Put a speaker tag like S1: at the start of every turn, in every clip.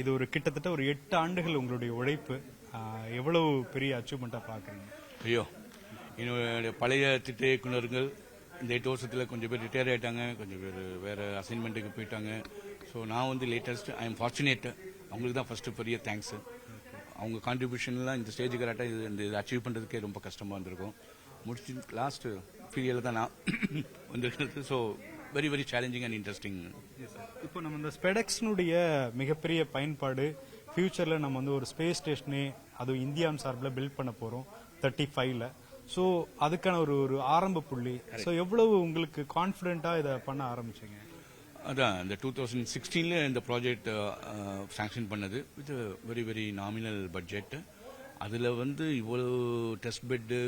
S1: இது ஒரு கிட்டத்தட்ட ஒரு எட்டு ஆண்டுகள் உங்களுடைய உழைப்பு. எவ்வளவு பெரிய அச்சீவ்மெண்ட்டா பாக்குறீங்க
S2: ஐயோ என்னுடைய பழைய திட்ட இயக்குனர்கள் இந்த எட்டு வருஷத்தில் கொஞ்சம் பேர் ரிட்டையர் ஆயிட்டாங்க கொஞ்சம் பேர் வேற அசைன்மெண்ட்டுக்கு போயிட்டாங்க. ஸோ நான் வந்து லேட்டஸ்ட் ஐ எம் ஃபார்ச்சுனேட் அவங்களுக்கு தான் ஃபர்ஸ்ட் பெரிய தேங்க்ஸ் அவங்க கான்ட்ரிபியூஷன்லாம் இந்த ஸ்டேஜ் கரெக்டாக இது இந்த இது அச்சீவ் பண்ணுறதுக்கே ரொம்ப கஷ்டமாக இருந்திருக்கும். முடிச்சு லாஸ்ட் பீரியடில் தான் நான் வந்திருக்கிறது. So very very challenging and interesting
S1: இப்போ நம்ம இந்த ஸ்பெடெக்ஸ்னுடைய மிகப்பெரிய பயன்பாடு ஃபியூச்சர்ல நம்ம வந்து ஒரு ஸ்பேஸ் ஸ்டேஷனே அதுவும் இந்தியாவின் சார்பில் பில்ட் பண்ண போறோம் தேர்ட்டி ஃபைவ்ல ஸோ அதுக்கான ஒரு ஒரு ஆரம்ப புள்ளி. ஸோ எவ்வளவு உங்களுக்கு கான்ஃபிடென்ட்டா இதை பண்ண ஆரம்பிச்சீங்க?
S2: அதான் இந்த டூ தௌசண்ட் சிக்ஸ்டீனில் இந்த ப்ராஜெக்ட் சாங்ஷன் பண்ணது with very very nominal budget அதில் வந்து இவ்வளோ test bed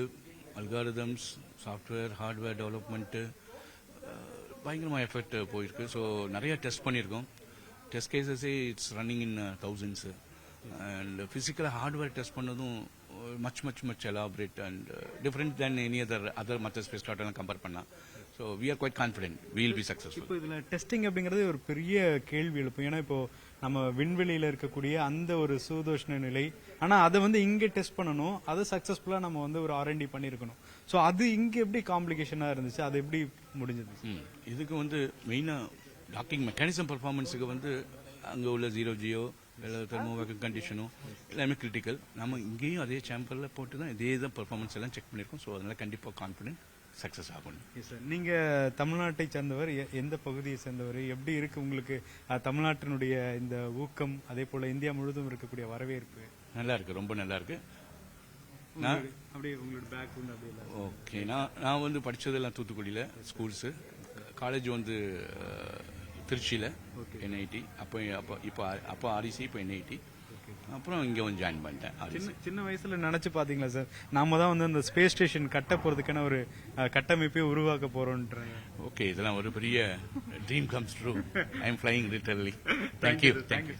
S2: algorithms software hardware development பயங்கரமாக எஃபெக்ட் போயிருக்கு. ஸோ நிறைய டெஸ்ட் பண்ணியிருக்கோம். Test கேசஸே it's running in thousands and physical hardware test பண்ணதும் much much much elaborate and different then any other other மற்ற space ஸ்டார்ட்லாம் கம்பேர் பண்ணால் so we are quite confident will be success
S1: இப்போ இதில் testing அப்படிங்கிறது ஒரு பெரிய கேள்வி எழுப்பும். ஏன்னா இப்போ நம்ம விண்வெளியில இருக்கக்கூடிய அந்த ஒரு சூதோஷ்ண நிலை. ஆனா அதை வந்து இங்க டெஸ்ட் பண்ணணும். அதை சக்சஸ்ஃபுல்லா நம்ம வந்து ஒரு ஆர்என்டி பண்ணிருக்கணும். ஸோ அது இங்க எப்படி காம்ப்ளிகேஷனா இருந்துச்சு? அது எப்படி முடிஞ்சது?
S2: இதுக்கு வந்து மெயினாக டாக்கிங் மெக்கானிசம் பர்ஃபார்மன்ஸுக்கு வந்து அங்கே உள்ள ஜீரோ ஜியோ இல்லை தெர்மோவேக்கன் கண்டிஷனும் எல்லாமே கிரிட்டிக்கல் நம்ம இங்கேயும் அதே சேம்பரில் போட்டு தான் இதே தான் பர்ஃபார்மன்ஸ் எல்லாம் செக் பண்ணியிருக்கோம் ஸோ அதனால் கண்டிப்பாக கான்ஃபிடென்ட் சக்ஸஸ் ஆகணும்
S1: Yes, sir. நீங்க தமிழ்நாட்டை சேர்ந்தவர் எந்த பகுதியை சேர்ந்தவர் எப்படி இருக்கு உங்களுக்கு தமிழ்நாட்டினுடைய இந்த ஊக்கம் அதே போல இந்தியா முழுவதும் இருக்கக்கூடிய வரவேற்பு?
S2: நல்லா இருக்கு ரொம்ப நல்லா இருக்கு. நான்
S1: அப்படியே உங்களோட பேக்ரவுண்ட் அப்படியே.
S2: ஓகே நான் நான் வந்து படித்ததெல்லாம் தூத்துக்குடியில் ஸ்கூல்ஸு காலேஜ் வந்து திருச்சியில் என்ஐடி அப்போ அப்போ இப்போ அப்போ ஆர்இசி இப்போ என்ஐடி அப்புறம் இங்கே வந்து ஜாயின் பண்ணிட்டேன்
S1: சின்ன சின்ன வயசுல நினைச்சு பாத்தீங்களா சார் நாம தான் வந்து அந்த ஸ்பேஸ் ஸ்டேஷன் கட்ட போறதுக்கான ஒரு கட்டமைப்பை உருவாக்க போறோம்ன்றாங்க
S2: ஓகே இதெல்லாம் ஒரு பெரிய dream comes true I am flying literally thank you thank you